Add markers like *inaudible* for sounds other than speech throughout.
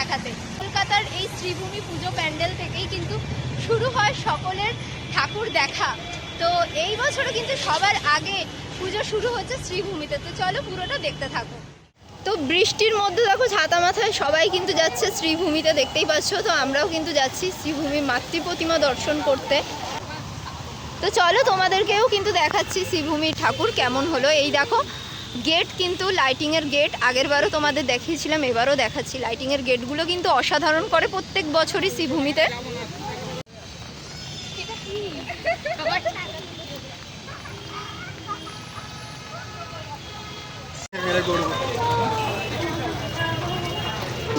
দেখাতে। কলকাতার এই শ্রীভূমি পুজো প্যান্ডেল থেকেই কিন্তু শুরু হয় সকলের ঠাকুর দেখা। তো এই বছরও কিন্তু সবার আগে পুজো শুরু হচ্ছে শ্রীভূমিতে। তো চলো পুরোটা দেখতে থাকো। তো বৃষ্টির মধ্যে দেখো ছাতা মাথায় সবাই কিন্তু যাচ্ছে শ্রীভূমিতে, দেখতেই পাচ্ছ তো আমরাও কিন্তু যাচ্ছি শ্রীভূমি মাতৃ প্রতিমা দর্শন করতে। তো চলো তোমাদেরকেও কিন্তু দেখাচ্ছি শ্রীভূমি ঠাকুর কেমন হলো। এই দেখো গেট কিন্তু লাইটিংয়ের গেট আগেরবারও তোমাদের দেখিয়েছিলাম, এবারও দেখাচ্ছি। লাইটিংয়ের গেটগুলো কিন্তু অসাধারণ করে প্রত্যেক বছরই শ্রীভূমিতে।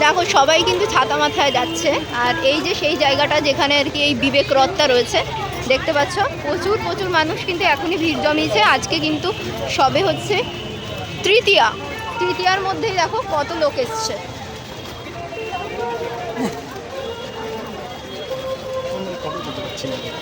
দেখো, সবাই কিন্তু ছাতা মাথায় যাচ্ছে, আর এই যে সেই জায়গাটা যেখানে আর কি এই বিবেক রথটা রয়েছে, দেখতে পাচ্ছ? প্রচুর প্রচুর মানুষ কিন্তু এখনই ভিড় জমিয়েছে। আজকে কিন্তু সবে হচ্ছে তৃতীয়া। তৃতীয়ার মধ্যেই দেখো কত লোক এসছে। তো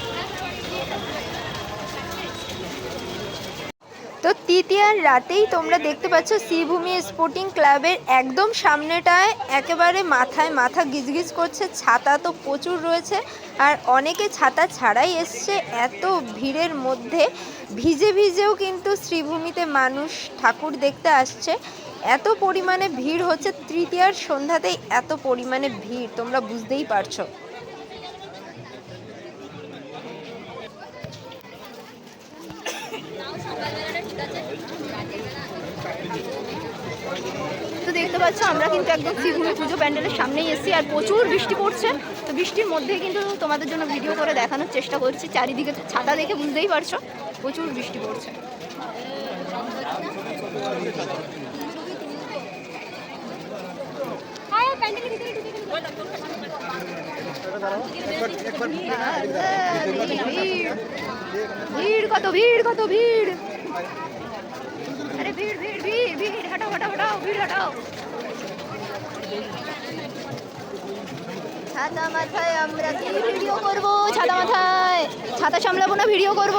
তৃতীয়ার রাতেই তোমরা দেখতে পাচ্ছ শ্রীভূমি স্পোর্টিং ক্লাবের একদম সামনেটায় একেবারে মাথায় মাথা গিজগিজ করছে, ছাতা তো প্রচুর রয়েছে আর অনেকে ছাতা ছাড়াই এসছে। এত ভিড়ের মধ্যে ভিজে ভিজেও কিন্তু শ্রীভূমিতে মানুষ ঠাকুর দেখতে আসছে। এত পরিমাণে ভিড় হচ্ছে, তৃতীয়ার সন্ধ্যাতেই এত পরিমাণে ভিড়, তোমরা বুঝতেই পারছ। *coughs* তো দেখতে পাচ্ছ আমরা কিন্তু একদম শ্রীভূমি পুজো প্যান্ডেলের সামনেই এসেছি আর প্রচুর বৃষ্টি পড়ছে। তো বৃষ্টির মধ্যে কিন্তু তোমাদের জন্য ভিডিও করে দেখানোর চেষ্টা করছি। চারিদিকে ছাতা দেখে বুঝতেই পারছ প্রচুর বৃষ্টি পড়ছে। ভিড় ভিড় কত ভিড় কত ভিড় আরে ভিড় ভিড় ভিড় ভিড় হটাও হটাও হটাও ভিড় হটাও। ছাতা মাথায় আমরা কি ভিডিও করব? ছাতা মাথায়। ছাতা সামলাবো না ভিডিও করব?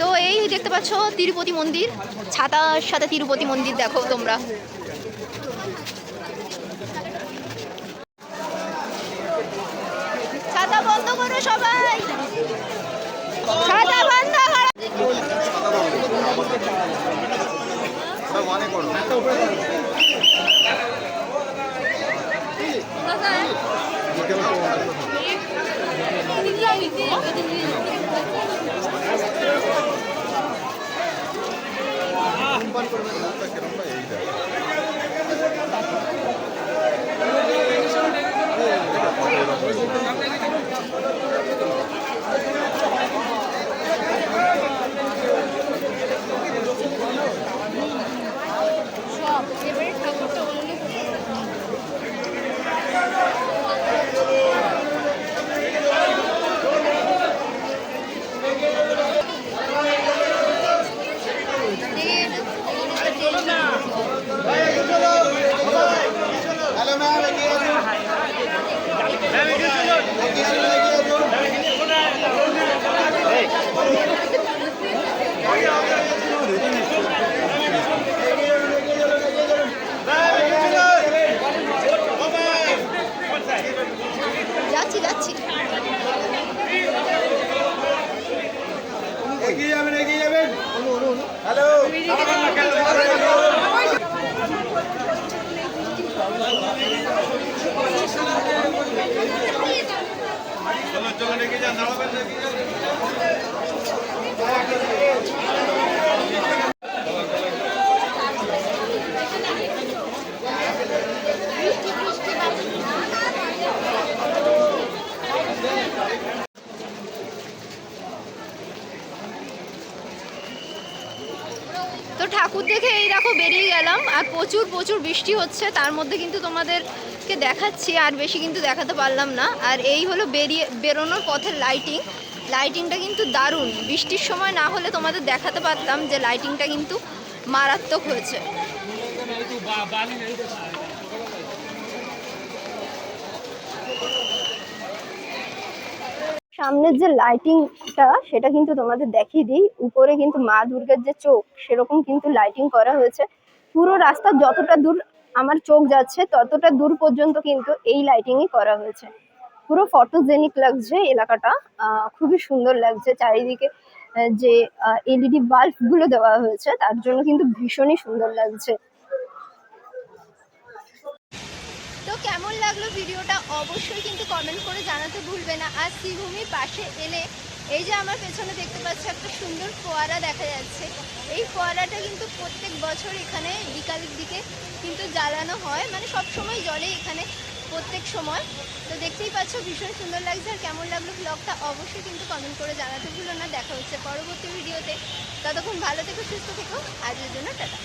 তো এই দেখতে পাচ্ছ তিরুপতি মন্দির। ছাতার সাথে তিরুপতি মন্দির দেখো তোমরা ছাতা বন্ধ করো সবাই। ছাতা বন্ধ করো। তো ঠাকুর দেখে এই দেখো বেরিয়ে গেলাম, আর প্রচুর প্রচুর বৃষ্টি হচ্ছে, তার মধ্যে কিন্তু তোমাদেরকে দেখাচ্ছি, আর বেশি কিন্তু দেখাতে পারলাম না। আর এই হলো বেরিয়ে, বেরোনোর পথের লাইটিং লাইটিংটা কিন্তু দারুণ। বৃষ্টির সময় না হলে তোমাদের দেখাতে পারতাম যে লাইটিংটা কিন্তু মারাত্মক হয়েছে। সামনের যে লাইটিংটা সেটা কিন্তু তোমাদের দেখিয়ে দিই। উপরে কিন্তু মা দুর্গার যে চোখ, সেরকম কিন্তু লাইটিং করা হয়েছে। পুরো রাস্তা যতটা দূর আমার চোখ যাচ্ছে ততটা দূর পর্যন্ত কিন্তু এই লাইটিংই করা হয়েছে। পুরো ফটোজেনিক লাগছে এলাকাটা। খুবই সুন্দর লাগছে। চারিদিকে যে এলইডি বাল্বগুলো দেওয়া হয়েছে, তার জন্য কিন্তু ভীষণই সুন্দর লাগছে। তো কেমন লাগল ভিডিওটা? অবশ্যই কিন্তু কমেন্ট করে জানাতে ভুলবে না। আর শ্রীভূমির পাশে এলে এই যে আমার পেছনে দেখতে পাচ্ছি একটা সুন্দর ফোয়ারা দেখা যাচ্ছে। এই ফোয়ারাটা কিন্তু প্রত্যেক বছর এখানে বিকালের দিকে কিন্তু জ্বালানো হয়। মানে সব সময় জলে এখানে প্রত্যেক সময়। তো দেখতেই পাচ্ছ ভীষণ সুন্দর লাগছে। আর কেমন লাগল ব্লগটা অবশ্যই কিন্তু কমেন্ট করে জানাতে ভুলো না। দেখা হচ্ছে পরবর্তী ভিডিওতে। ততক্ষণ ভালো থেকো, সুস্থ থেকো। আজকের জন্য টাটা।